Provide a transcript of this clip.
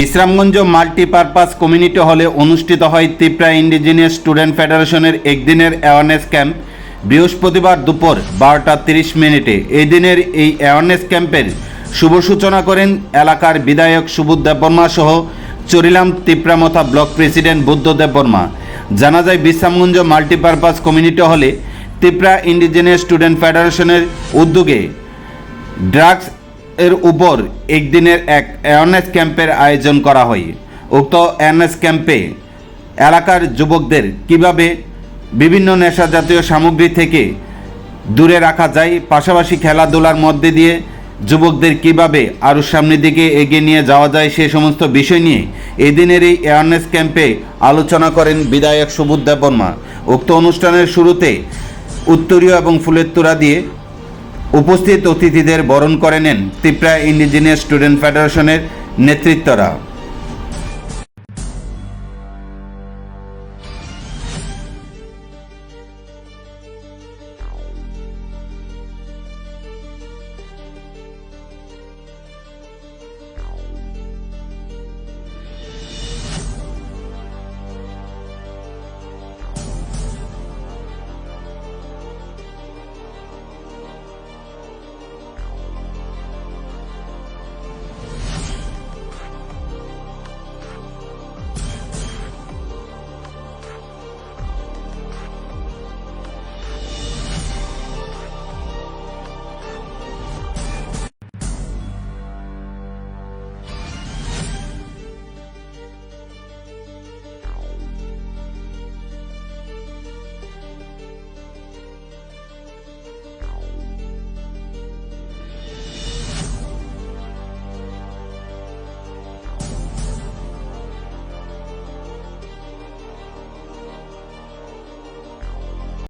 Bishramganj multipurpose community হলে অনুষ্ঠিত হয় ত্রিপুরা ইন্ডিজিনিয়াস স্টুডেন্ট ফেডারেশনের একদিনের অ্যাওয়ারনেস ক্যাম্প বৃহস্পতিবার দুপুর বারোটা তিরিশ মিনিটে এই দিনের এই অ্যাওয়ারনেস ক্যাম্পের শুভ সূচনা করেন এলাকার বিধায়ক সুবোধ দেববর্মা সহ চরিলাম তিপ্রামথা ব্লক প্রেসিডেন্ট বুদ্ধ দেববর্মা। জানা যায়, বিশ্রামগঞ্জ মাল্টিপারপাস কমিউনিটি হলে ত্রিপুরা ইন্ডিজিনিয়াস স্টুডেন্ট ফেডারেশনের উদ্যোগে ড্রাগস এর উপর একদিনের এক অ্যাওয়ারনেস ক্যাম্পের আয়োজন করা হয়। উক্ত অ্যাওয়ারনেস ক্যাম্পে এলাকার যুবকদের কীভাবে বিভিন্ন নেশা জাতীয় সামগ্রী থেকে দূরে রাখা যায়, পাশাপাশি খেলাধুলার মধ্যে দিয়ে যুবকদের কীভাবে আরও সামনের দিকে এগিয়ে নিয়ে যাওয়া যায় সে সমস্ত বিষয় নিয়ে এদিনের এই অ্যাওয়ারনেস ক্যাম্পে আলোচনা করেন বিধায়ক সুবোধ দেববর্মা উক্ত অনুষ্ঠানের শুরুতে উত্তরীয় এবং ফুলের তোড়া দিয়ে উপস্থিত অতিথিদের বরণ করে নেন ত্রিপুরা ইন্ডিজিনিয়াস স্টুডেন্ট ফেডারেশনের নেতৃত্বরা।